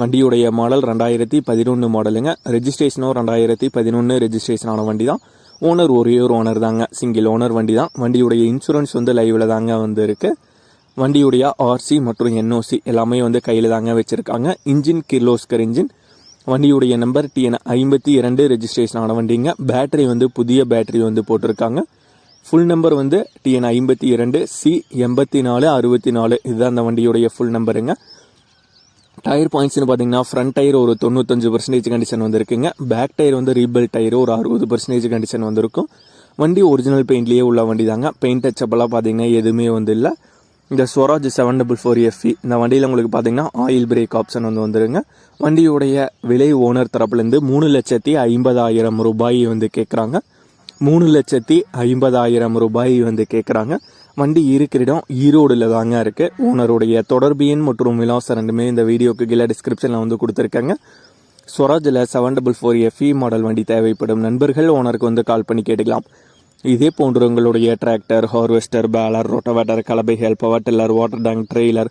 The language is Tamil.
வண்டியுடைய மாடல் ரெண்டாயிரத்தி பதினொன்று மாடலுங்க ரெஜிஸ்ட்ரேஷனும் ரெண்டாயிரத்தி பதினொன்று ரெஜிஸ்ட்ரேஷன் ஆன வண்டி தான் ஓனர் ஒரே ஒரு ஓனர் தாங்க. சிங்கிள் ஓனர் வண்டி தான் வண்டியுடைய இன்சூரன்ஸ் வந்து லைவில் தாங்க வந்து இருக்குது வண்டியுடைய ஆர்சி மற்றும் என்ஓசி எல்லாமே வந்து கையில் தாங்க வச்சுருக்காங்க. இன்ஜின் கிர்லோஸ்கர் இன்ஜின் வண்டியுடைய நம்பர் டிஎன் ஐம்பத்தி இரண்டு ரெஜிஸ்ட்ரேஷன் ஆன வண்டிங்க. பேட்டரி வந்து புதிய பேட்டரி வந்து போட்டிருக்காங்க. ஃபுல் நம்பர் வந்து டிஎன் ஐம்பத்தி இரண்டு சி எண்பத்தி நாலு அறுபத்தி நாலு. இதுதான் அந்த வண்டியுடைய ஃபுல் நம்பருங்க டயர் பாயிண்ட்ஸ்னு பார்த்தீங்கன்னா ஃப்ரண்ட் டயர் ஒரு தொண்ணூத்தஞ்சு பர்சன்டேஜ் கண்டிஷன் வந்திருக்குங்க. பேக் டயர் வந்து ரீபில் டயர் ஒரு அறுபது பர்சன்டேஜ் கண்டிஷன் வந்திருக்கும். வண்டி ஒரிஜினல் பெயிண்ட்லேயே உள்ள வண்டி தாங்க பெயிண்ட் டச்சப்பெல்லாம் பார்த்தீங்கன்னா எதுவுமே வந்து இல்லை. இந்த Swaraj seven double four F E இந்த வண்டியில் உங்களுக்கு பார்த்தீங்கன்னா ஆயில் பிரேக் ஆப்ஷன் வந்து வந்துருங்க. வண்டியுடைய விலை ஓனர் தரப்புலேருந்து மூணு லட்சத்தி ஐம்பதாயிரம் ரூபாய் வந்து கேட்குறாங்க மூணு லட்சத்தி ஐம்பதாயிரம் ரூபாய் வந்து கேட்குறாங்க வண்டி இருக்கிற இடம் ஈரோடில் தாங்க இருக்குது ஓனருடைய தொடர்பு எண் மற்றும் விலாசம் ரெண்டுமே இந்த வீடியோக்கு கீழே டிஸ்கிரிப்ஷனில் வந்து கொடுத்துருக்காங்க. ஸ்வராஜில் seven double four F E model வண்டி தேவைப்படும் நண்பர்கள் ஓனருக்கு வந்து கால் பண்ணி கேட்டுக்கலாம். இதே போன்று உங்களுடைய tractor harvester baler rotavator கலபைகள் power tiller water tank trailer